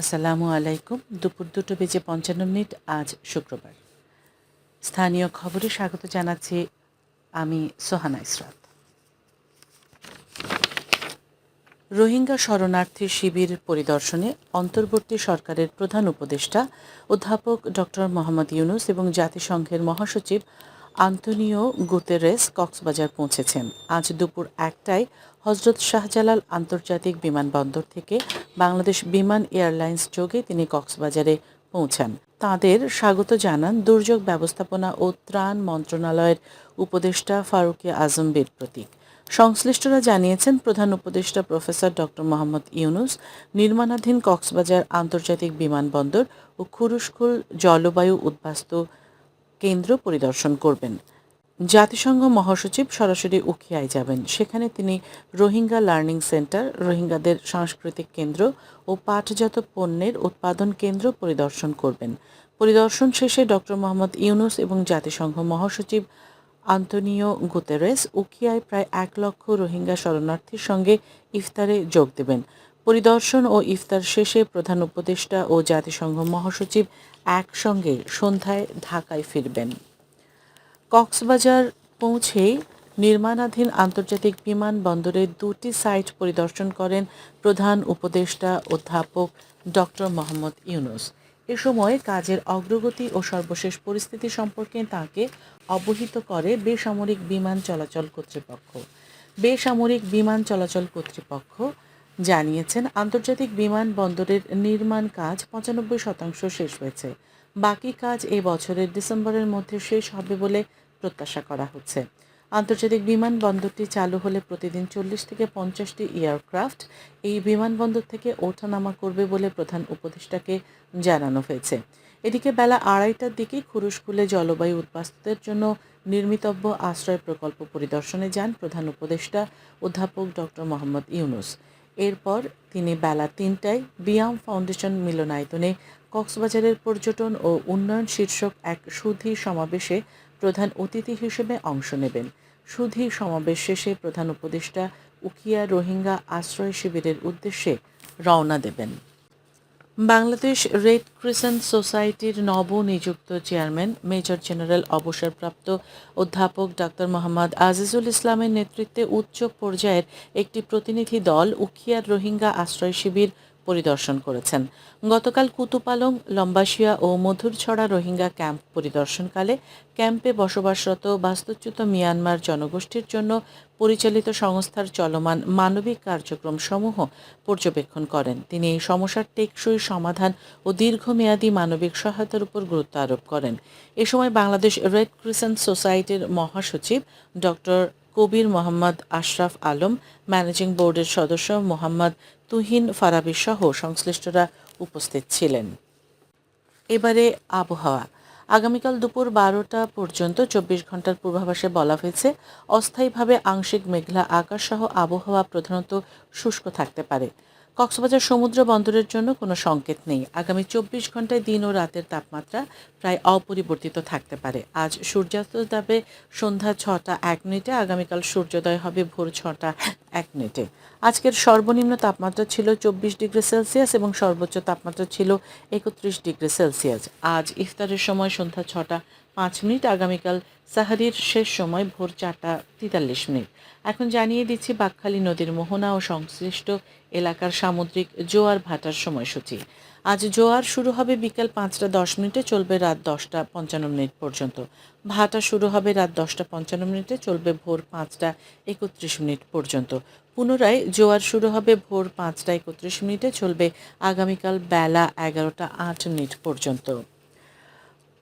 আসসালামু আলাইকুম। দুপুর দুটো বেজে পঞ্চান্ন মিনিট, আজ শুক্রবার। স্থানীয় খবরে স্বাগত জানাচ্ছি আমি সোহানা ইসরাত। রোহিঙ্গা শরণার্থী শিবির পরিদর্শনে অন্তর্বর্তী সরকারের প্রধান উপদেষ্টা অধ্যাপক ডক্টর মোহাম্মদ ইউনুস এবং জাতিসংঘের মহাসচিব আন্তনিও গুতেরেস কক্সবাজার পৌঁছেছেন। আজ দুপুর একটায় হজরত শাহজালাল আন্তর্জাতিক বিমানবন্দর থেকে বাংলাদেশ বিমান এয়ারলাইন্স যোগে তিনি কক্সবাজারে পৌঁছান। তাঁদের স্বাগত জানান দুর্যোগ ব্যবস্থাপনা ও ত্রাণ মন্ত্রণালয়ের উপদেষ্টা ফারুকে আজম বীর প্রতীক। সংশ্লিষ্টরা জানিয়েছেন, প্রধান উপদেষ্টা প্রফেসর ডক্টর মোহাম্মদ ইউনুস, নির্মাণাধীন কক্সবাজার আন্তর্জাতিক বিমানবন্দর ও খুরুশকুল জলবায়ু উদ্বাস্তু কেন্দ্র পরিদর্শন করবেন। জাতিসংঘ মহাসচিব সরাসরি উখিয়ায় যাবেন। সেখানে তিনি রোহিঙ্গা লার্নিং সেন্টার, রোহিঙ্গাদের সাংস্কৃতিক কেন্দ্র ও পাটজাত পণ্যের উৎপাদন কেন্দ্র পরিদর্শন করবেন। পরিদর্শন শেষে ডক্টর মোহাম্মদ ইউনুস এবং জাতিসংঘ মহাসচিব আন্তনিও গুতেরেস উখিয়ায় প্রায় এক লক্ষ রোহিঙ্গা শরণার্থীর সঙ্গে ইফতারে যোগ দেবেন। পরিদর্শন ও ইফতার শেষে প্রধান উপদেষ্টা ও জাতিসংঘ মহাসচিব একসঙ্গে সন্ধ্যায় ঢাকায় ফিরবেন। কক্সবাজার পৌঁছেই নির্মাণাধীন আন্তর্জাতিক বিমানবন্দরের দুটি সাইট পরিদর্শন করেন প্রধান উপদেষ্টা অধ্যাপক ডক্টর মোহাম্মদ ইউনুস। এ সময় কাজের অগ্রগতি ও সর্বশেষ পরিস্থিতি সম্পর্কে তাকে অবহিত করে বেসামরিক বিমান চলাচল কর্তৃপক্ষ। বেসামরিক বিমান চলাচল কর্তৃপক্ষ জানিয়েছেন, আন্তর্জাতিক বিমানবন্দরের নির্মাণ কাজ পঁচানব্বই শতাংশ শেষ হয়েছে। বাকি কাজ এই বছরের ডিসেম্বরের মধ্যে শেষ হবে বলে প্রত্যাশা করা হচ্ছে। আন্তর্জাতিক বিমানবন্দরটি চালু হলে প্রতিদিন চল্লিশ থেকে পঞ্চাশটি এয়ারক্রাফট এই বিমানবন্দর থেকে ওঠানামা করবে বলে প্রধান উপদেষ্টাকে জানানো হয়েছে। এদিকে বেলা আড়াইটার দিকে খুরুশকুলে জলবায়ু উদ্বাস্তুদের জন্য নির্মিতব্য আশ্রয় প্রকল্প পরিদর্শনে যান প্রধান উপদেষ্টা অধ্যাপক ডক্টর মোহাম্মদ ইউনুস। এরপর তিনি বেলা তিনটায় বিয়াম ফাউন্ডেশন মিলনায়তনে কক্সবাজারের পর্যটন ও উন্নয়ন শীর্ষক এক সুধী সমাবেশে প্রধান অতিথি হিসেবে অংশ নেবেন। সুধী সমাবেশ শেষে প্রধান উপদেষ্টা উকিয়া রোহিঙ্গা আশ্রয় শিবিরের উদ্দেশ্যে রওনা দেবেন। বাংলাদেশ রেড ক্রিসেন্ট সোসাইটির নবনিযুক্ত চেয়ারম্যান, মেজর জেনারেল অবসরপ্রাপ্ত অধ্যাপক ডাক্তার মোহাম্মদ আজিজুল ইসলামের নেতৃত্বে উচ্চ পর্যায়ের একটি প্রতিনিধি দল, উখিয়ার রোহিঙ্গা আশ্রয় শিবির পরিদর্শন করেছেন। গতকাল কুতুপালং লম্বাসিয়া ও মধুরছড়া রোহিঙ্গা ক্যাম্প পরিদর্শনকালে ক্যাম্পে বসবাসরত বাস্তুচ্যুত মিয়ানমার জনগোষ্ঠীর জন্য পরিচালিত সংস্থার চলমান মানবিক কার্যক্রম সমূহ পর্যবেক্ষণ করেন। তিনি এই সমস্যার টেকসই সমাধান ও দীর্ঘমেয়াদী মানবিক সহায়তার উপর গুরুত্ব আরোপ করেন। এ সময় বাংলাদেশ রেড ক্রিসেন্ট সোসাইটির মহাসচিব ডক্টর কবির মোহাম্মদ আশরাফ আলম, ম্যানেজিং বোর্ডের সদস্য মোহাম্মদ তুহিন ফারাবি সহ সংশ্লিষ্টরা উপস্থিত ছিলেন। এবারে আবহাওয়া। আগামীকাল দুপুর বারোটা পর্যন্ত চব্বিশ ঘণ্টার পূর্বাভাসে বলা হয়েছে, অস্থায়ীভাবে আংশিক মেঘলা আকাশ সহ আবহাওয়া প্রধানত শুষ্ক থাকতে পারে। কক্সবাজার সমুদ্র বন্দরের জন্য কোনো সংকেত নেই। আগামী চব্বিশ ঘন্টায় দিন ও রাতের তাপমাত্রা প্রায় অপরিবর্তিত থাকতে পারে। আজ সূর্যাস্ত যাবে সন্ধ্যা ছটা এক মিনিটে, আগামীকাল সূর্যোদয় হবে ভোর ছটা এক মিনিটে। আজকের সর্বনিম্ন তাপমাত্রা ছিল চব্বিশ ডিগ্রি সেলসিয়াস এবং সর্বোচ্চ তাপমাত্রা ছিল একত্রিশ ডিগ্রি সেলসিয়াস। আজ ইফতারের সময় সন্ধ্যা ছটা পাঁচ মিনিট, আগামীকাল সাহারির শেষ সময় ভোর চারটা তেতাল্লিশ মিনিট। এখন জানিয়ে দিচ্ছি বাকখালী নদীর মোহনা ও সংশ্লিষ্ট এলাকার সামুদ্রিক জোয়ার ভাটার সময়সূচি। আজ জোয়ার শুরু হবে বিকাল পাঁচটা দশ মিনিটে, চলবে রাত দশটা পঞ্চান্ন মিনিট পর্যন্ত। ভাটা শুরু হবে রাত দশটা পঞ্চান্ন মিনিটে, চলবে ভোর পাঁচটা একত্রিশ মিনিট পর্যন্ত। পুনরায় জোয়ার শুরু হবে ভোর পাঁচটা একত্রিশ মিনিটে, চলবে আগামীকাল বেলা এগারোটা আট মিনিট পর্যন্ত।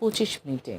পঁচিশ মিনিটে।